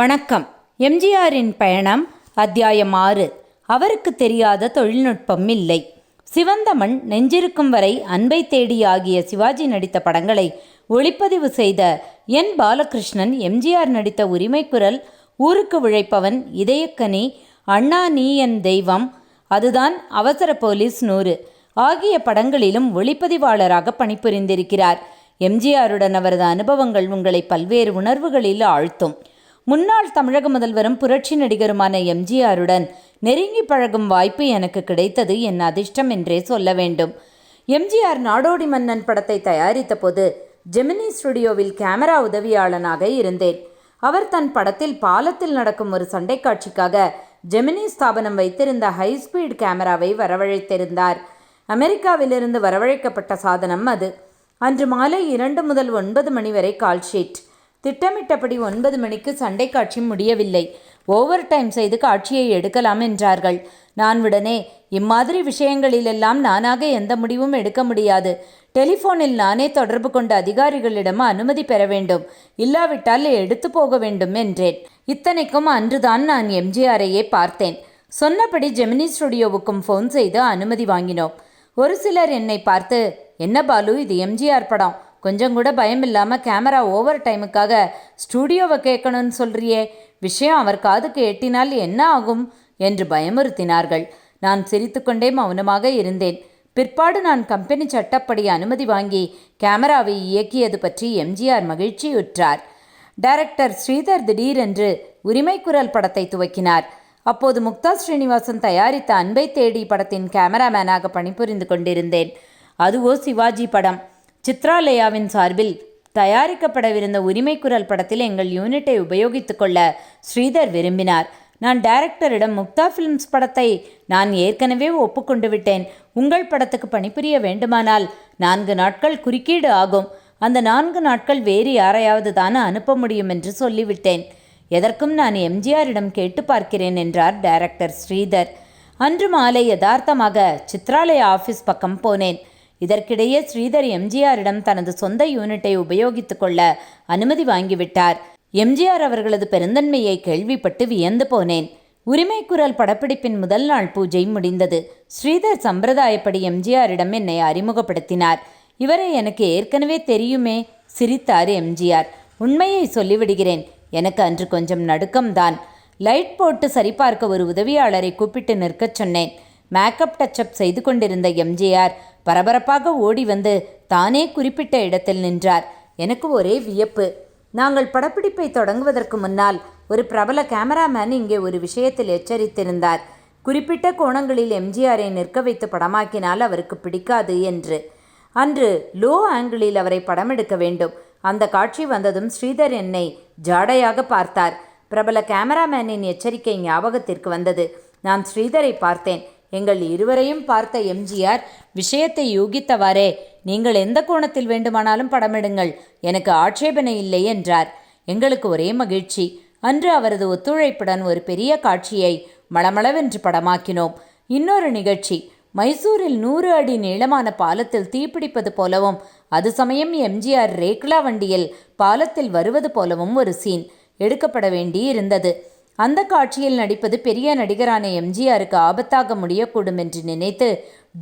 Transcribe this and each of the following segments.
வணக்கம். எம்ஜிஆரின் பயணம் அத்தியாயம் ஆறு. அவருக்கு தெரியாத தொழில்நுட்பம் இல்லை. சிவந்தமன் நெஞ்சிருக்கும் வரை அன்பை தேடி ஆகிய சிவாஜி நடித்த படங்களை ஒளிப்பதிவு செய்த என் பாலகிருஷ்ணன் எம்ஜிஆர் நடித்த உரிமைக்குரல் ஊருக்கு உழைப்பவன் இதயக்கனி அண்ணா நீ என் தெய்வம் அதுதான் அவசர போலீஸ் நூறு ஆகிய படங்களிலும் ஒளிப்பதிவாளராக பணிபுரிந்திருக்கிறார். எம்ஜிஆருடன் அவரது அனுபவங்கள் உங்களை பல்வேறு உணர்வுகளில் ஆழ்த்தும். முன்னாள் தமிழக முதல்வரும் புரட்சி நடிகருமான எம்ஜிஆருடன் நெருங்கி பழகும் வாய்ப்பு எனக்கு கிடைத்தது என் அதிர்ஷ்டம் என்றே சொல்ல வேண்டும். எம்ஜிஆர் நாடோடி மன்னன் படத்தை தயாரித்த போது ஜெமினி ஸ்டுடியோவில் கேமரா உதவியாளனாக இருந்தேன். அவர் தன் படத்தில் பாலத்தில் நடக்கும் ஒரு சண்டை காட்சிக்காக ஜெமினி ஸ்தாபனம் வைத்திருந்த ஹை ஸ்பீட் கேமராவை வரவழைத்திருந்தார். அமெரிக்காவிலிருந்து வரவழைக்கப்பட்ட சாதனம் அது. அன்று மாலை இரண்டு முதல் ஒன்பது மணி வரை கால்ஷீட் திட்டமிட்டபடி ஒன்பது மணிக்கு சண்டை காட்சி முடியவில்லை. ஓவர் டைம் செய்து காட்சியை எடுக்கலாம் என்றார்கள். நான் உடனே இம்மாதிரி விஷயங்களிலெல்லாம் நானாக எந்த முடிவும் எடுக்க முடியாது. டெலிஃபோனில் நானே தொடர்பு கொண்ட அதிகாரிகளிடம் அனுமதி பெற வேண்டும். இல்லாவிட்டால் எடுத்து போக வேண்டும் என்றேன். இத்தனைக்கும் அன்றுதான் நான் எம்ஜிஆரையே பார்த்தேன். சொன்னபடி ஜெமினி ஸ்டுடியோவுக்கும் ஃபோன் செய்து அனுமதி வாங்கினோம். ஒரு சிலர் என்னை பார்த்து என்ன பாலு இது எம்ஜிஆர் படம். கொஞ்சம் கூட பயம் இல்லாமல் கேமரா ஓவர் டைமுக்காக ஸ்டூடியோவை கேட்கணும்னு சொல்றியே. விஷயம் அவர் காதுக்கு எட்டினால் என்ன ஆகும் என்று பயமுறுத்தினார்கள். நான் சிரித்துக்கொண்டே மௌனமாக இருந்தேன். பிற்பாடு நான் கம்பெனி சட்டப்படி அனுமதி வாங்கி கேமராவை இயக்கியது பற்றி எம்ஜிஆர் மகிழ்ச்சியுற்றார். டைரக்டர் ஸ்ரீதர் திடீரென்று உரிமைக்குரல் படத்தை துவக்கினார். அப்போது முக்தா ஸ்ரீனிவாசன் தயாரித்த அன்பை தேடி படத்தின் கேமராமேனாக பணிபுரிந்து கொண்டிருந்தேன். அதுவோ சிவாஜி படம். சித்ராலயாவின் சார்பில் தயாரிக்கப்படவிருந்த உரிமைக்குரல் படத்தில் எங்கள் யூனிட்டை உபயோகித்துக் கொள்ள ஸ்ரீதர் விரும்பினார். நான் டைரக்டரிடம் முக்தா ஃபிலிம்ஸ் படத்தை நான் ஏற்கனவே ஒப்புக்கொண்டு விட்டேன். உங்கள் படத்துக்கு பணிபுரிய வேண்டுமானால் நான்கு நாட்கள் குறுக்கீடு ஆகும். அந்த நான்கு நாட்கள் வேறு யாரையாவது தானே அனுப்ப முடியும் என்று சொல்லிவிட்டேன். எதற்கும் நான் எம்ஜிஆரிடம் கேட்டு பார்க்கிறேன் என்றார் டைரக்டர் ஸ்ரீதர். அன்று மாலை யதார்த்தமாக சித்ராலயா ஆஃபீஸ் பக்கம் போனேன். இதற்கிடையே ஸ்ரீதர் எம்ஜிஆரிடம் தனது சொந்த யூனிட்டை உபயோகித்துக் கொள்ள அனுமதி வாங்கிவிட்டார். எம்ஜிஆர் அவர்களது பெருந்தன்மையை கேள்விப்பட்டு வியந்து போனேன். உரிமைக்குரல் படப்பிடிப்பின் முதல் நாள் பூஜை முடிந்தது. ஸ்ரீதர் சம்பிரதாயப்படி எம்ஜிஆரிடம் என்னை அறிமுகப்படுத்தினார். இவரை எனக்கு ஏற்கனவே தெரியுமே சிரித்தார் எம்ஜிஆர். உண்மையை சொல்லிவிடுகிறேன். எனக்கு அன்று கொஞ்சம் நடுக்கம்தான். லைட் போட்டு சரிபார்க்க ஒரு உதவியாளரை கூப்பிட்டு நிற்கச் சொன்னேன். மேக்கப் டச்சப் செய்து கொண்டிருந்த எம்ஜிஆர் பரபரப்பாக ஓடி வந்து தானே குறிப்பிட்ட இடத்தில் நின்றார். எனக்கு ஒரே வியப்பு. நாங்கள் படப்பிடிப்பை தொடங்குவதற்கு முன்னால் ஒரு பிரபல கேமராமேன் இங்கே ஒரு விஷயத்தில் எச்சரித்திருந்தார். குறிப்பிட்ட கோணங்களில் எம்ஜிஆரை நிற்க வைத்து படமாக்கினால் அவருக்கு பிடிக்காது என்று. அன்று லோ ஆங்கிளில் அவரை படம் எடுக்க வேண்டும். அந்த காட்சி வந்ததும் ஸ்ரீதர் என்னை ஜாடையாக பார்த்தார். பிரபல கேமராமேனின் எச்சரிக்கை ஞாபகத்திற்கு வந்தது. நான் ஸ்ரீதரை பார்த்தேன். எங்கள் இருவரையும் பார்த்த எம்ஜிஆர் விஷயத்தை யூகித்தவாறே நீங்கள் எந்த கோணத்தில் வேண்டுமானாலும் படமெடுங்கள் எனக்கு ஆட்சேபனை இல்லை என்றார். எங்களுக்கு ஒரே மகிழ்ச்சி. அன்று அவரது ஒத்துழைப்புடன் ஒரு பெரிய காட்சியை மளமளவென்று படமாக்கினோம். இன்னொரு நிகழ்ச்சி. மைசூரில் நூறு அடி நீளமான பாலத்தில் தீப்பிடிப்பது போலவும் அது சமயம் எம்ஜிஆர் ரேக்லா வண்டியில் பாலத்தில் வருவது போலவும் ஒரு சீன் எடுக்கப்பட வேண்டி இருந்தது அந்த காட்சியில் நடிப்பது பெரிய நடிகரான எம்ஜிஆருக்கு ஆபத்தாக முடியக்கூடும் என்று நினைத்து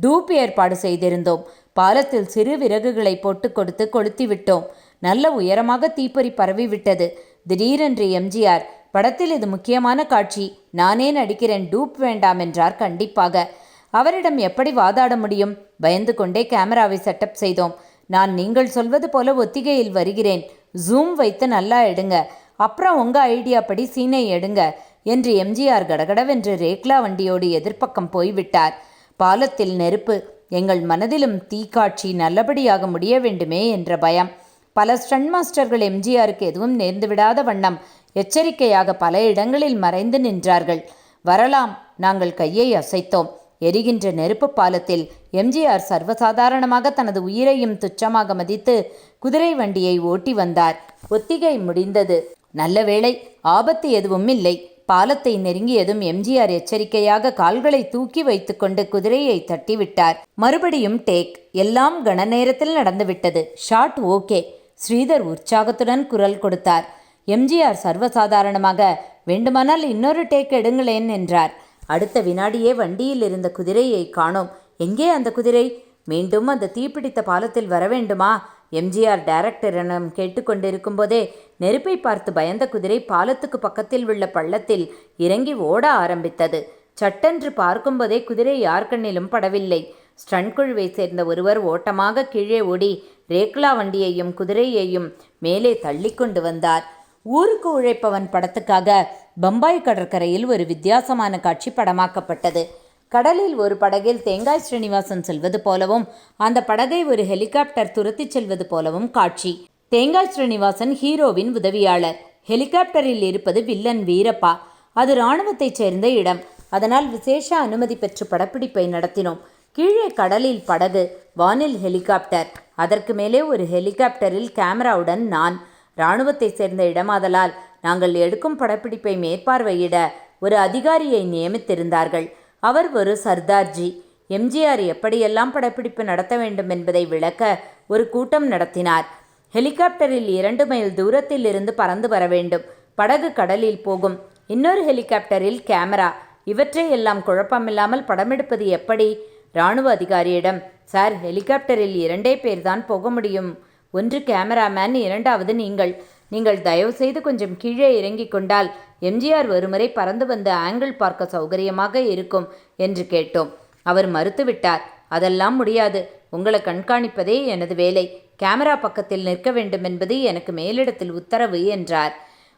டூப் ஏற்பாடு செய்திருந்தோம். பாலத்தில் சிறு விறகுகளை போட்டு கொடுத்து கொளுத்தி விட்டோம். நல்ல உயரமாக தீப்பொறி பரவிவிட்டது திடீரென்று எம்ஜிஆர் படத்தில் இது முக்கியமான காட்சி. நானே நடிக்கிறேன். டூப் வேண்டாம் என்றார் கண்டிப்பாக. அவரிடம் எப்படி வாதாட முடியும்? பயந்து கொண்டே கேமராவை செட்டப் செய்தோம். நான் நீங்கள் சொல்வது போல ஒத்திகையில் வருகிறேன். ஜூம் வைத்து நல்லா எடுங்க. அப்புறம் உங்கள் ஐடியா படி சீனை எடுங்க என்று எம்ஜிஆர் கடகடவென்று ரேக்லா வண்டியோடு எதிர்ப்பக்கம் போய்விட்டார். பாலத்தில் நெருப்பு எங்கள் மனதிலும் தீக்காட்சி நல்லபடியாக முடிய வேண்டுமே என்ற பயம். பல ஸ்டன் மாஸ்டர்கள் எம்ஜிஆருக்கு எதுவும் நேர்ந்து விடாத வண்ணம் எச்சரிக்கையாக பல இடங்களில் மறைந்து நின்றார்கள். வரலாம் நாங்கள் கையை அசைத்தோம். எரிகின்ற நெருப்பு பாலத்தில் எம்ஜிஆர் சர்வசாதாரணமாக தனது உயிரையும் துச்சமாக மதித்து குதிரை வண்டியை ஓட்டி வந்தார். ஒத்திகை முடிந்தது. நல்ல வேளை ஆபத்து எதுவும் இல்லை. பாலத்தை நெருங்கியதும் எம்ஜிஆர் எச்சரிக்கையாக கால்களை தூக்கி வைத்துக்கொண்டு குதிரையை தட்டிவிட்டார். மறுபடியும் டேக் எல்லாம் கன நேரத்தில் நடந்துவிட்டது ஷாட் ஓகே ஸ்ரீதர் உற்சாகத்துடன் குரல் கொடுத்தார். எம்ஜிஆர் சர்வசாதாரணமாக வேண்டுமானால் இன்னொரு டேக் எடுங்களேன் என்றார். அடுத்த வினாடியே வண்டியில் இருந்த குதிரையை காணோம். எங்கே அந்த குதிரை? மீண்டும் அந்த தீப்பிடித்த பாலத்தில் வர வேண்டுமா? எம்ஜிஆர் டைரக்டரிடம் கேட்டுக்கொண்டிருக்கும் போதே நெருப்பை பார்த்து பயந்த குதிரை பாலத்துக்கு பக்கத்தில் உள்ள பள்ளத்தில் இறங்கி ஓட ஆரம்பித்தது. சட்டென்று பார்க்கும்போதே குதிரை யார் கண்ணிலும் படவில்லை. ஸ்டன் குழுவை சேர்ந்த ஒருவர் ஓட்டமாக கீழே ஓடி ரேக்லா வண்டியையும் குதிரையையும் மேலே தள்ளி கொண்டு வந்தார். ஊருக்கு உழைப்பவன் படத்துக்காக பம்பாய் கடற்கரையில் ஒரு வித்தியாசமான காட்சி படமாக்கப்பட்டது. கடலில் ஒரு படகில் தேங்காய் ஸ்ரீனிவாசன் செல்வது போலவும் அந்த படகை ஒரு ஹெலிகாப்டர் துரத்திச் செல்வது போலவும் காட்சி. தேங்காய் ஸ்ரீனிவாசன் ஹீரோவின் உதவியாளர். ஹெலிகாப்டரில் இருப்பது வில்லன் வீரப்பா. அது இராணுவத்தைச் சேர்ந்த இடம். அதனால் விசேஷ அனுமதி பெற்று படப்பிடிப்பை நடத்தினோம். கீழே கடலில் படகு வானில் ஹெலிகாப்டர். அதற்கு மேலே ஒரு ஹெலிகாப்டரில் கேமராவுடன் நான். இராணுவத்தை சேர்ந்த இடமாதலால் நாங்கள் எடுக்கும் படப்பிடிப்பை மேற்பார்வையிட ஒரு அதிகாரியை நியமித்திருந்தார்கள். அவர் ஒரு சர்தார்ஜி. எம்ஜிஆர் எப்படியெல்லாம் படப்பிடிப்பு நடத்த வேண்டும் என்பதை விளக்க ஒரு கூட்டம் நடத்தினார். ஹெலிகாப்டரில் இரண்டு மைல் தூரத்தில் இருந்து பறந்து வர வேண்டும். படகு கடலில் போகும். இன்னொரு ஹெலிகாப்டரில் கேமரா. இவற்றை எல்லாம் குழப்பமில்லாமல் படமெடுப்பது எப்படி? இராணுவ அதிகாரியிடம் சார் ஹெலிகாப்டரில் இரண்டே பேர்தான் போக முடியும். ஒன்று கேமராமேன் இரண்டாவது நீங்கள். நீங்கள் தயவு செய்து கொஞ்சம் கீழே இறங்கிக் கொண்டால் எம்ஜிஆர் ஒருமுறை பறந்து வந்து ஆங்கிள் பார்க்க சௌகரியமாக இருக்கும் என்று கேட்டோம். அவர் மறுத்துவிட்டார். அதெல்லாம் முடியாது. உங்களை கண்காணிப்பதே எனது வேலை. கேமரா பக்கத்தில் நிற்க வேண்டும் என்பது எனக்கு மேலிடத்தில் உத்தரவு என்றார்.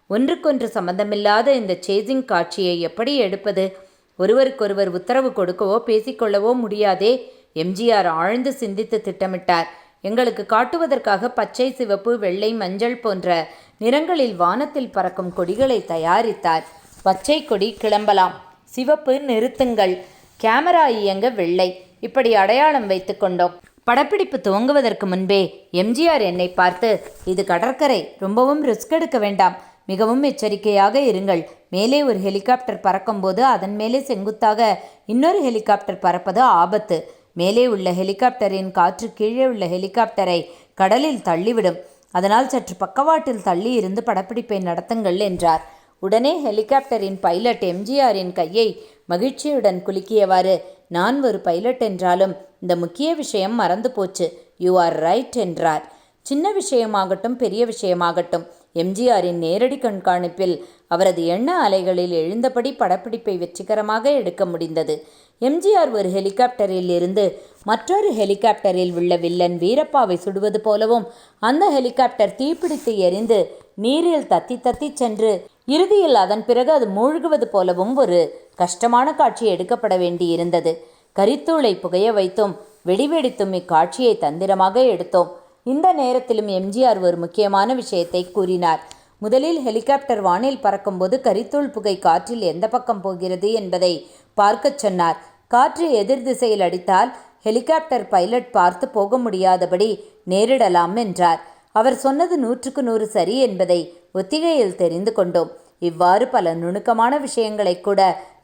ஒன்றுக்கொன்று சம்பந்தமில்லாத இந்த சேசிங் காட்சியை எப்படி எடுப்பது? ஒருவருக்கொருவர் உத்தரவு கொடுக்கவோ பேசிக்கொள்ளவோ முடியாதே எம்ஜிஆர் ஆழ்ந்து சிந்தித்து திட்டமிட்டார். எங்களுக்கு காட்டுவதற்காக பச்சை சிவப்பு வெள்ளை மஞ்சள் போன்ற நிறங்களில் வானத்தில் பறக்கும் கொடிகளை தயாரித்தார். பச்சை கொடி கிளம்பலாம். சிவப்பு நிறுத்துங்கள். கேமரா இயங்க வெள்ளை. இப்படி அடையாளம் வைத்து கொண்டோம். படப்பிடிப்பு துவங்குவதற்கு முன்பே எம்ஜிஆர் என்னை பார்த்து இது கடற்கரை ரொம்பவும் ரிஸ்க் எடுக்க வேண்டாம். மிகவும் எச்சரிக்கையாக இருங்கள். மேலே ஒரு ஹெலிகாப்டர் பறக்கும்போது அதன் மேலே செங்குத்தாக இன்னொரு ஹெலிகாப்டர் பறப்பது ஆபத்து. மேலே உள்ள ஹெலிகாப்டரின் காற்று கீழே உள்ள ஹெலிகாப்டரை கடலில் தள்ளிவிடும். அதனால் சற்று பக்கவாட்டில் தள்ளி இருந்து படப்பிடிப்பை நடத்துங்கள் என்றார். உடனே ஹெலிகாப்டரின் பைலட் எம்ஜிஆரின் கையை மகிழ்ச்சியுடன் குலுக்கியவாறு நான் ஒரு பைலட் என்றாலும் இந்த முக்கிய விஷயம் மறந்து போச்சு. யூ ஆர் ரைட் என்றார். சின்ன விஷயமாகட்டும் பெரிய விஷயமாகட்டும் எம்ஜிஆரின் நேரடி கண்காணிப்பில் அவரது எண்ண அலைகளில் எழுந்தபடி படப்பிடிப்பை வெற்றிகரமாக எடுக்க முடிந்தது. எம்ஜிஆர் ஒரு ஹெலிகாப்டரில் இருந்து மற்றொரு ஹெலிகாப்டரில் உள்ள வில்லன் வீரப்பாவை சுடுவது போலவும் அந்த ஹெலிகாப்டர் தீப்பிடித்து எரிந்து நீரில் தத்தி தத்தி சென்று இறுதியில் அதன் பிறகு அது மூழ்குவது போலவும் ஒரு கஷ்டமான காட்சி எடுக்கப்பட வேண்டியிருந்தது. கரித்தூளை புகைய வைத்தும் வெடிவெடித்தும் இக்காட்சியை தந்திரமாக எடுத்தோம். இந்த நேரத்திலும் எம்ஜிஆர் ஒரு முக்கியமான விஷயத்தை கூறினார். முதலில் ஹெலிகாப்டர் வானில் பறக்கும்போது கரித்தூள் புகை காற்றில் எந்த பக்கம் போகிறது என்பதை பார்க்கச் சொன்னார். காற்று எதிர் திசையில் அடித்தால் ஹெலிகாப்டர் பைலட் பார்த்து போக முடியாதபடி நேரிடலாம் என்றார். அவர் சொன்னது நூற்றுக்கு நூறு சரி என்பதை ஒத்திகையில் தெரிந்து கொண்டோம். இவ்வாறு பல நுணுக்கமான விஷயங்களை கூட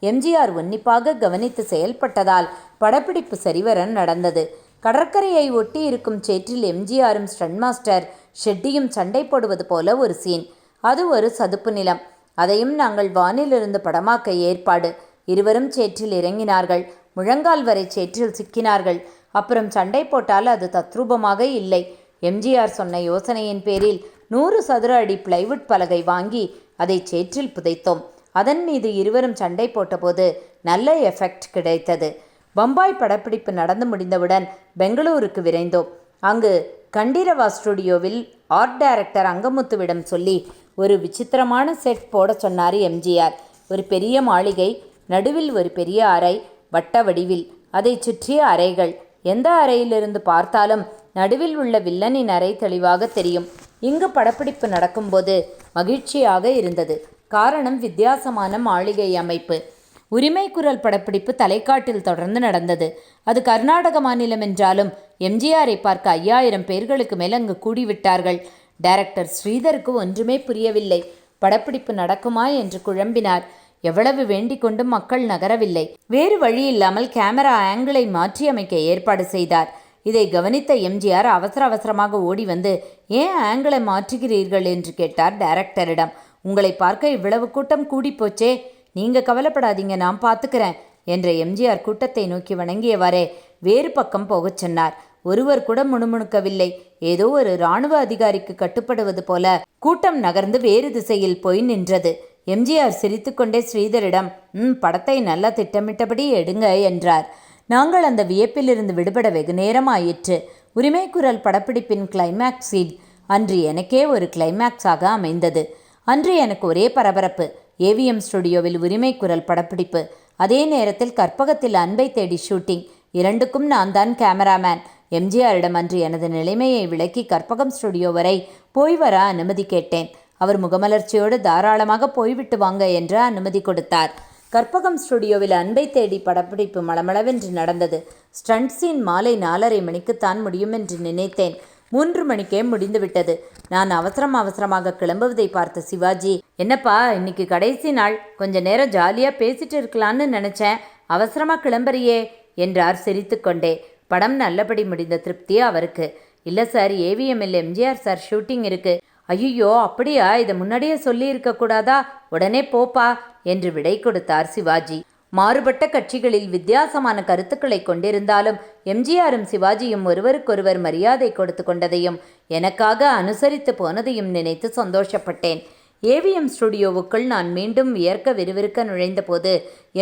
எம்ஜிஆர் உன்னிப்பாக கவனித்து செயல்பட்டதால் படப்பிடிப்பு சரிவர நடந்தது. கடற்கரையை ஒட்டி இருக்கும் சேற்றில் எம்ஜிஆரும் ஸ்டன் மாஸ்டர் ஷெட்டியும் சண்டை போடுவது போல ஒரு சீன். அது ஒரு சதுப்பு நிலம். அதையும் நாங்கள் வானிலிருந்து படமாக்க ஏற்பாடு. இருவரும் சேற்றில் இறங்கினார்கள். முழங்கால் வரை சேற்றில் சிக்கினார்கள். அப்புறம் சண்டை போட்டால் அது தத்ரூபமாக இல்லை. எம்ஜிஆர் சொன்ன யோசனையின் பேரில் நூறு சதுர அடி பிளைவுட் பலகை வாங்கி அதை சேற்றில் புதைத்தோம். அதன் மீது இருவரும் சண்டை போட்டபோது நல்ல எஃபெக்ட் கிடைத்தது. பம்பாய் படப்பிடிப்பு நடந்து முடிந்தவுடன் பெங்களூருக்கு விரைந்தோம். அங்கு கண்டிரவா ஸ்டுடியோவில் ஆர்ட் டைரக்டர் அங்கமுத்துவிடம் சொல்லி ஒரு விசித்திரமான செட் போட சொன்னார் எம்ஜிஆர். ஒரு பெரிய மாளிகை நடுவில் ஒரு பெரிய அறை வட்ட வடிவில். அதை சுற்றிய அறைகள். எந்த அறையிலிருந்து பார்த்தாலும் நடுவில் உள்ள வில்லனின் அறை தெளிவாக தெரியும். இங்கு படப்பிடிப்பு நடக்கும்போது மகிழ்ச்சியாக இருந்தது. காரணம் வித்தியாசமான மாளிகை அமைப்பு. உரிமை குரல் படப்பிடிப்பு தலைக்காட்டில் தொடர்ந்து நடந்தது. அது கர்நாடக மாநிலம் என்றாலும் எம்ஜிஆரை பார்க்க ஐயாயிரம் பேர்களுக்கு மேல் அங்கு கூடிவிட்டார்கள். டைரக்டர் ஸ்ரீதருக்கு ஒன்றுமே புரியவில்லை. படப்பிடிப்பு நடக்குமா என்று குழம்பினார். எவ்வளவு வேண்டிக் கொண்டும் மக்கள் நகரவில்லை. வேறு வழி இல்லாமல் கேமரா ஆங்கிளை மாற்றியமைக்க ஏற்பாடு செய்தார். இதை கவனித்த எம்ஜிஆர் அவசர அவசரமாக ஓடி வந்து ஏன் ஆங்கிளை மாற்றுகிறீர்கள்? என்று கேட்டார் டைரக்டரிடம். உங்களை பார்க்க இவ்வளவு கூட்டம் கூடிப்போச்சே. நீங்கள் நீங்க கவலைப்படாதீங்க நான் பார்த்துக்கிறேன் என்ற எம்ஜிஆர் கூட்டத்தை நோக்கி வணங்கியவாறே வேறு பக்கம் போகச் சொன்னார். ஒருவர் கூட முணுமுணுக்கவில்லை. ஏதோ ஒரு இராணுவ அதிகாரிக்கு கட்டுப்படுவது போல கூட்டம் நகர்ந்து வேறு திசையில் போய் நின்றது. எம்ஜிஆர் சிரித்துக்கொண்டே ஸ்ரீதரிடம் ம் படத்தை நல்லா திட்டமிட்டபடி எடுங்க என்றார். நாங்கள் அந்த வியப்பிலிருந்து விடுபட வெகு நேரமாயிற்று. உரிமைக்குரல் படப்பிடிப்பின் கிளைமேக்ஸ் சீட் அன்று எனக்கே ஒரு கிளைமேக்ஸாக அமைந்தது. அன்று எனக்கு ஒரே பரபரப்பு. ஏவிஎம் ஸ்டுடியோவில் உரிமைக்குரல் படப்பிடிப்பு. அதே நேரத்தில் கற்பகத்தில் அன்பை தேடி ஷூட்டிங் இரண்டுக்கும் நான் தான் கேமராமேன் எம்ஜிஆரிடம் அன்று எனது நிலைமையை விளக்கி கற்பகம் ஸ்டுடியோ வரை போய் வர அனுமதி கேட்டேன். அவர் முகமலர்ச்சியோடு தாராளமாக போய்விட்டு வாங்க என்று அனுமதி கொடுத்தார். கற்பகம் ஸ்டுடியோவில் அன்பை தேடி படப்பிடிப்பு மளமளவென்று நடந்தது. ஸ்டண்ட் சீன் மாலை நாலரை மணிக்குத்தான் முடியும் என்று நினைத்தேன். மூன்று மணிக்கே முடிந்துவிட்டது நான் அவசரம் அவசரமாக கிளம்புவதை பார்த்த சிவாஜி என்னப்பா இன்னைக்கு கடைசி நாள். கொஞ்ச நேரம் ஜாலியாக பேசிட்டு இருக்கலான்னு நினச்சேன். அவசரமாக கிளம்புறியே என்றார் சிரித்துக்கொண்டே படம் நல்லபடி முடிந்த திருப்தியே அவருக்கு. இல்லை சார் ஏவிஎம்எல் எம்ஜிஆர் சார் ஷூட்டிங் இருக்குது ஐயோ அப்படியா? இதை முன்னாடியே சொல்லியிருக்க கூடாதா? உடனே போப்பா என்று விடை கொடுத்தார் சிவாஜி. மாறுபட்ட கட்சிகளில் வித்தியாசமான கருத்துக்களை கொண்டிருந்தாலும் எம்ஜிஆரும் சிவாஜியும் ஒருவருக்கொருவர் மரியாதை கொடுத்து கொண்டதையும் எனக்காக அனுசரித்து போனதையும் நினைத்து சந்தோஷப்பட்டேன். ஏவிஎம் ஸ்டுடியோவுக்குள் நான் மீண்டும் வியர்க்க விறுவிறுக்க நுழைந்தபோது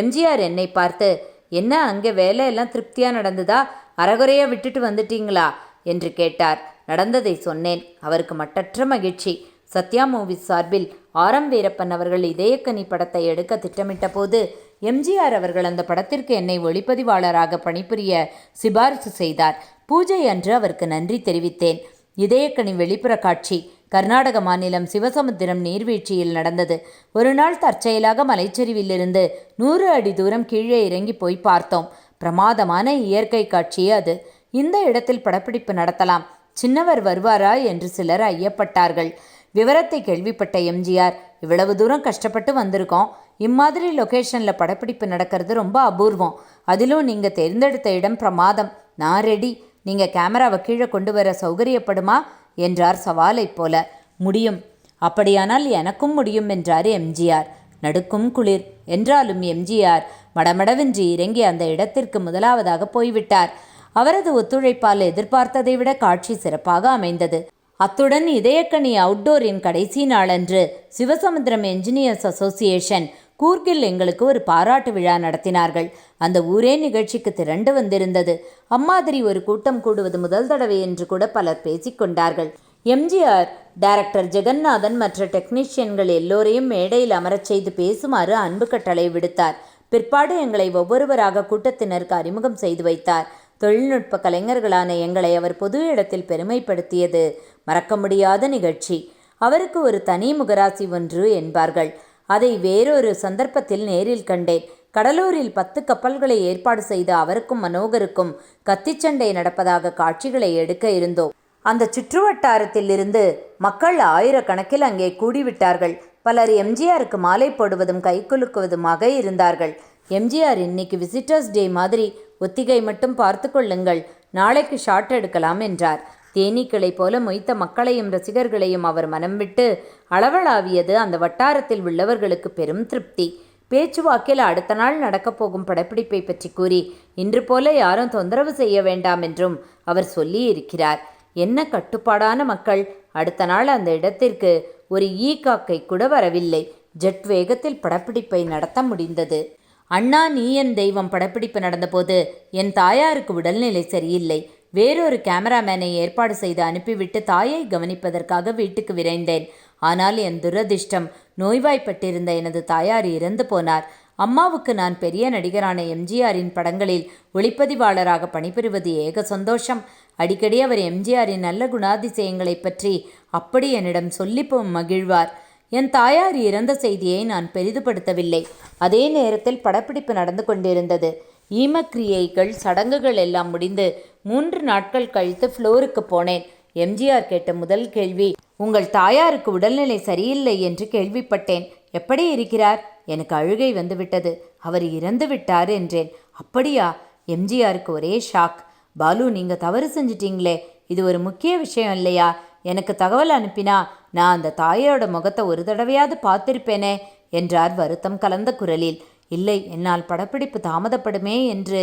எம்ஜிஆர் என்னை பார்த்து என்ன அங்கே வேலையெல்லாம் திருப்தியாக நடந்ததா? அறகுறையாக விட்டுட்டு வந்துட்டீங்களா? என்று கேட்டார். நடந்ததை சொன்னேன். அவருக்கு மட்டற்ற மகிழ்ச்சி. சத்யா மூவிஸ் சார்பில் ஆரம் வீரப்பன் அவர்கள் இதயக்கனி படத்தை எடுக்க திட்டமிட்ட போது எம்ஜிஆர் அவர்கள் அந்த படத்திற்கு என்னை ஒளிப்பதிவாளராக பணிபுரிய சிபாரிசு செய்தார். பூஜை அன்று அவருக்கு நன்றி தெரிவித்தேன். இதயக்கனி வெளிப்புற காட்சி. கர்நாடக மாநிலம் சிவசமுத்திரம் நீர்வீழ்ச்சியில் நடந்தது. ஒரு நாள் தற்செயலாக மலைச்சரிவிலிருந்து நூறு அடி தூரம் கீழே இறங்கி போய் பார்த்தோம். பிரமாதமான இயற்கை காட்சி அது. இந்த இடத்தில் படப்பிடிப்பு நடத்தலாம். சின்னவர் வருவாரா என்று சிலர் ஐயப்பட்டார்கள். விவரத்தை கேள்விப்பட்ட எம்ஜிஆர் இவ்வளவு தூரம் கஷ்டப்பட்டு வந்திருக்கோம். இம்மாதிரி லொகேஷனில் படப்பிடிப்பு நடக்கிறது ரொம்ப அபூர்வம். அதிலும் நீங்கள் தேர்ந்தெடுத்த இடம் பிரமாதம். நான் ரெடி நீங்கள் கேமராவை கீழே கொண்டு வர சௌகரியப்படுமா? என்றார் சவாலைப் போல. முடியும். அப்படியானால் எனக்கும் முடியும் என்றார் எம்ஜிஆர். நடுக்கும் குளிர். என்றாலும் எம்ஜிஆர் மடமடவென்று இறங்கி அந்த இடத்திற்கு முதலாவதாக போய்விட்டார். அவரது ஒத்துழைப்பால் எதிர்பார்த்ததை விட காட்சி சிறப்பாக அமைந்தது. அத்துடன் இதயக்கனி அவுட்டோரின் கடைசி நாளன்று சிவசமுத்திரம் என்ஜினியர்ஸ் அசோசியேஷன் கூர்கில் எங்களுக்கு ஒரு பாராட்டு விழா நடத்தினார்கள். அந்த ஊரே நிகழ்ச்சிக்கு திரண்டு வந்திருந்தது. அம்மாதிரி ஒரு கூட்டம் கூடுவது முதல் தடவை என்று கூட பலர் பேசிக்கொண்டார்கள் எம்ஜிஆர் டைரக்டர் ஜெகநாதன் மற்ற டெக்னீஷியன்கள் எல்லோரையும் மேடையில் அமரச் செய்து பேசுமாறு அன்பு கட்டளை விடுத்தார். பிற்பாடு எங்களை ஒவ்வொருவராக கூட்டத்தினருக்கு அறிமுகம் செய்து வைத்தார். தொழில்நுட்ப கலைஞர்களான எங்களை அவர் பொது இடத்தில் பெருமைப்படுத்தியது. மறக்க முடியாத நிகழ்ச்சி. அவருக்கு ஒரு தனி முகராசி ஒன்று என்பார்கள். அதை வேறொரு சந்தர்ப்பத்தில் நேரில் கண்டேன். கடலூரில் பத்து கப்பல்களை ஏற்பாடு செய்த அவருக்கும் மனோகருக்கும் கத்திச்சண்டை நடப்பதாக காட்சிகளை எடுக்க இருந்தோம். அந்த சுற்றுவட்டாரத்தில் இருந்து மக்கள் ஆயிரக்கணக்கில் அங்கே கூடிவிட்டார்கள். பலர் எம்ஜிஆருக்கு மாலை போடுவதும் கைக்குலுக்குவதுமாக இருந்தார்கள். எம்ஜிஆர் இன்னைக்கு விசிட்டர்ஸ் டே மாதிரி ஒத்திகை மட்டும் பார்த்து கொள்ளுங்கள். நாளைக்கு ஷாட் எடுக்கலாம் என்றார். தேனீக்களை போல மொய்த்த மக்களையும் ரசிகர்களையும் அவர் மனம் விட்டு அளவளாவியது. அந்த வட்டாரத்தில் உள்ளவர்களுக்கு பெரும் திருப்தி. பேச்சுவாக்கில் அடுத்த நாள் நடக்கப் போகும் படப்பிடிப்பை பற்றி கூறி இன்று போல யாரும் தொந்தரவு செய்ய வேண்டாம் என்றும் அவர் சொல்லி இருக்கிறார் என்ன கட்டுப்பாடான மக்கள்? அடுத்த நாள் அந்த இடத்திற்கு ஒரு ஈ காக்கை கூட வரவில்லை. ஜெட் வேகத்தில் படப்பிடிப்பை நடத்த முடிந்தது. அண்ணா நீ என் தெய்வம். படப்பிடிப்பு நடந்தபோது என் தாயாருக்கு உடல்நிலை சரியில்லை. வேறொரு கேமராமேனை ஏற்பாடு செய்து அனுப்பிவிட்டு தாயை கவனிப்பதற்காக வீட்டுக்கு விரைந்தேன். ஆனால் என் துரதிர்ஷ்டம் நோய்வாய்ப்பட்டிருந்த எனது தாயார் இறந்து போனார். அம்மாவுக்கு நான் பெரிய நடிகரான எம்ஜிஆரின் படங்களில் ஒளிப்பதிவாளராக பணிபுரிவது ஏக சந்தோஷம். அடிக்கடி அவர் எம்ஜிஆரின் நல்ல குணாதிசயங்களைப் பற்றி அப்படி என்னிடம் சொல்லிப்போம் மகிழ்வார். என் தாயார் இறந்த செய்தியை நான் பெரிதுபடுத்தவில்லை. அதே நேரத்தில் படப்பிடிப்பு நடந்து கொண்டிருந்தது. ஈமக்கிரியைகள் சடங்குகள் எல்லாம் முடிந்து மூன்று நாட்கள் கழித்து ஃப்ளோருக்கு போனேன். எம்ஜிஆர் கேட்ட முதல் கேள்வி உங்கள் தாயாருக்கு உடல்நிலை சரியில்லை என்று கேள்விப்பட்டேன். எப்படி இருக்கிறார்? எனக்கு அழுகை வந்துவிட்டது. அவர் இறந்து விட்டார் என்றேன். அப்படியா? எம்ஜிஆருக்கு ஒரே ஷாக். பாலு நீங்கள் தவறு செஞ்சிட்டீங்களே. இது ஒரு முக்கிய விஷயம் இல்லையா? எனக்கு தகவல் அனுப்பினா நான் அந்த தாயோட முகத்தை ஒரு தடவையாவது பார்த்திருப்பேனே என்றார் வருத்தம் கலந்த குரலில். இல்லை என்னால் படப்பிடிப்பு தாமதப்படுமே என்று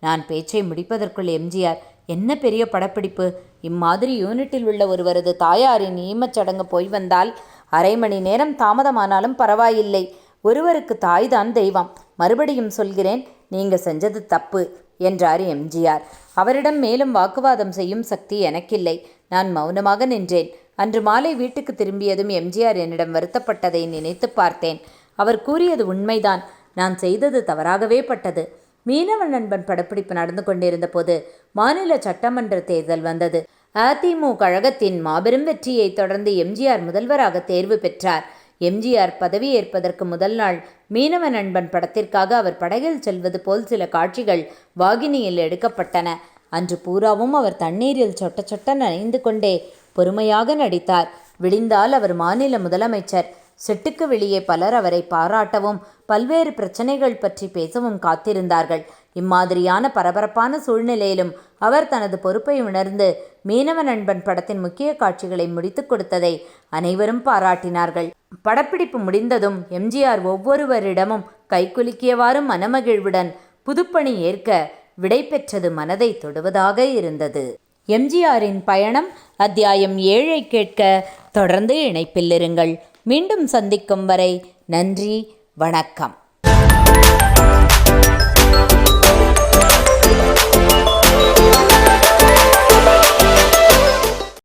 நான் பேச்சை முடிப்பதற்குள் எம்ஜிஆர் என்ன பெரிய படப்பிடிப்பு? இம்மாதிரி யூனிட்டில் உள்ள ஒருவரது தாயாரின் ஈமச்சடங்கு போய் வந்தால் அரை மணி நேரம் தாமதமானாலும் பரவாயில்லை. ஒருவருக்கு தாய்தான் தெய்வம். மறுபடியும் சொல்கிறேன் நீங்க செஞ்சது தப்பு என்றார் எம்ஜிஆர். அவரிடம் மேலும் வாக்குவாதம் செய்யும் சக்தி எனக்கில்லை. நான் மௌனமாக நின்றேன். அன்று மாலை வீட்டுக்கு திரும்பியதும் எம்ஜிஆர் என்னிடம் வருத்தப்பட்டதை நினைத்து பார்த்தேன். அவர் கூறியது உண்மைதான். நான் செய்தது தவறாகவே பட்டது. மீனவ நண்பன் படப்பிடிப்பு நடந்து கொண்டிருந்த போது மாநில சட்டமன்ற தேர்தல் வந்தது. அதிமுக கழகத்தின் மாபெரும் வெற்றியை தொடர்ந்து எம்ஜிஆர் முதல்வராக தேர்வு பெற்றார். எம்ஜிஆர் பதவியேற்பதற்கு முதல் நாள் மீனவ நண்பன் படத்திற்காக அவர் படகில் செல்வது போல் சில காட்சிகள் வாகினியில் எடுக்கப்பட்டன. அன்று பூராவும் அவர் தண்ணீரில் சொட்ட சொட்ட நனைந்து கொண்டே பொறுமையாக நடித்தார். விழிந்தால் அவர் மாநில முதலமைச்சர். செட்டுக்கு வெளியே பலர் அவரை பாராட்டவும் பல்வேறு பிரச்சனைகள் பற்றி பேசவும் காத்திருந்தார்கள். இம்மாதிரியான பரபரப்பான சூழ்நிலையிலும் அவர் தனது பொறுப்பை உணர்ந்து மீனவ நண்பன் படத்தின் முக்கிய காட்சிகளை முடித்துக் கொடுத்ததை அனைவரும் பாராட்டினார்கள். படப்பிடிப்பு முடிந்ததும் எம்ஜிஆர் ஒவ்வொருவரிடமும் கைகுலுக்கியவாறு மனமகிழ்வுடன் புதுப்பணி ஏற்க விடைபெற்றது மனதை தொடுவதாக இருந்தது. எம்ஜிஆரின் பயணம் அத்தியாயம் ஏழை கேட்க தொடர்ந்து இணைப்பில் இருங்கள். மீண்டும் சந்திக்கும் வரை நன்றி வணக்கம்.